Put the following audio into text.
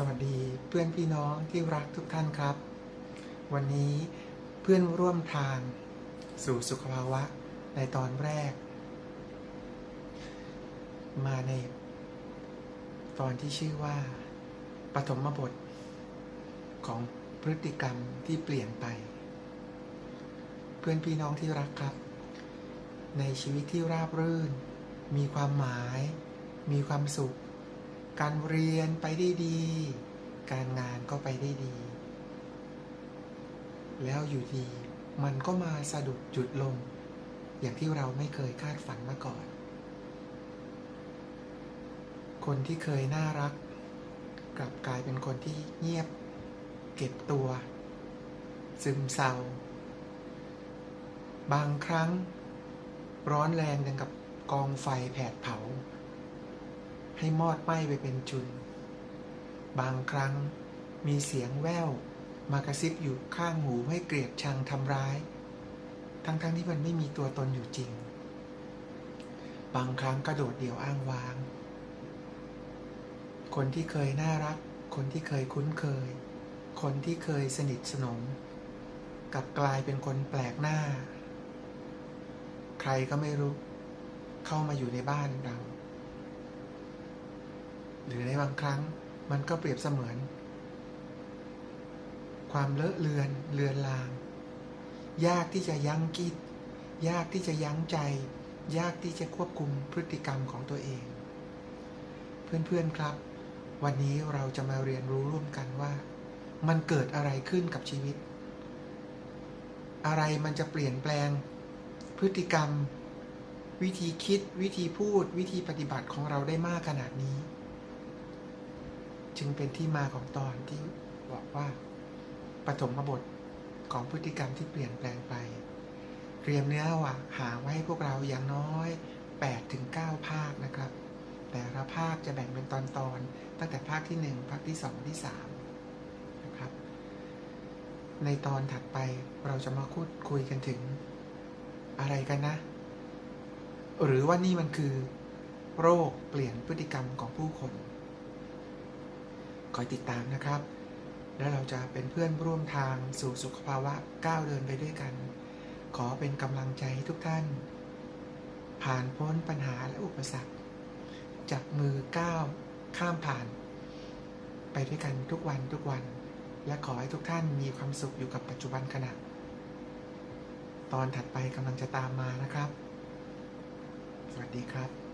สวัสดีเพื่อนพี่น้องที่รักทุกท่านครับ วันนี้เพื่อนร่วมทางสู่สุขภาวะในตอนแรก มาใน ตอนที่ชื่อว่าปฐมบท ของพฤติกรรมที่เปลี่ยนไป เพื่อนพี่น้องที่รักครับ ในชีวิตที่ราบรื่น มีความหมาย มีความสุข การเรียนไปได้ดี การงานก็ไปได้ดี แล้วอยู่ดีมันก็มาสะดุดจุดลง อย่างที่เราไม่เคยคาดฝันมาก่อน คนที่เคยน่ารัก กลับกลายเป็นคนที่เงียบ เก็บตัว ซึมเศร้า บางครั้งร้อนแรงดังกับกองไฟแผดเผา ให้มอดไหม้ไปเป็นจุน บางครั้งมีเสียงแว่วมากระซิบอยู่ข้างหูให้เกลียดชังทำร้าย ทั้งๆทที่มันไม่มีตัวตนอยู่จริง บางครั้งกระโดดเดี่ยวอ้างว้าง คนที่เคยน่ารัก คนที่เคยคุ้นเคย คนที่เคยสนิทสนมกลับกลายเป็นคนแปลกหน้า ใครก็ไม่รู้ เข้ามาอยู่ในบ้านเรา หรือในบางครั้งมันก็เปรียบเสมือน ความเลอะเลือนเลือนลาง ยากที่จะยั้งคิด ยากที่จะยั้งใจ ยากที่จะควบคุมพฤติกรรมของตัวเอง เพื่อนๆครับ วันนี้เราจะมาเรียนรู้ร่วมกันว่า มันเกิดอะไรขึ้นกับชีวิต อะไรมันจะเปลี่ยนแปลง พฤติกรรม วิธีคิด วิธีพูด วิธีปฏิบัติของเราได้มากขนาดนี้ จึงเป็นที่มาของตอนที่บอกว่าปฐมบทของพฤติกรรมที่เปลี่ยนแปลงไป เตรียมเนื้อว่าหาไว้ให้พวกเราอย่างน้อย8ถึง9ภาคนะครับ แต่ละภาคจะแบ่งเป็นตอนตอนๆตั้งแต่ภาคที่ 1 ภาคที่ 2 ที่3นะครับ ในตอนถัดไปเราจะมาพูดคุยกันถึงอะไรกันนะ หรือว่านี่มันคือ โรคเปลี่ยนพฤติกรรมของผู้คน คอยติดตามนะครับ แล้วเราจะเป็นเพื่อนร่วมทางสู่สุขภาวะก้าวเดินไปด้วยกัน ขอเป็นกำลังใจให้ทุกท่าน ผ่านพ้นปัญหาและอุปสรรคจับมือก้าวข้ามผ่าน ไปด้วยกันทุกวันทุกวัน และขอให้ทุกท่านมีความสุขอยู่กับปัจจุบันขณะ ตอนถัดไปกำลังจะตามมานะครับ สวัสดีครับ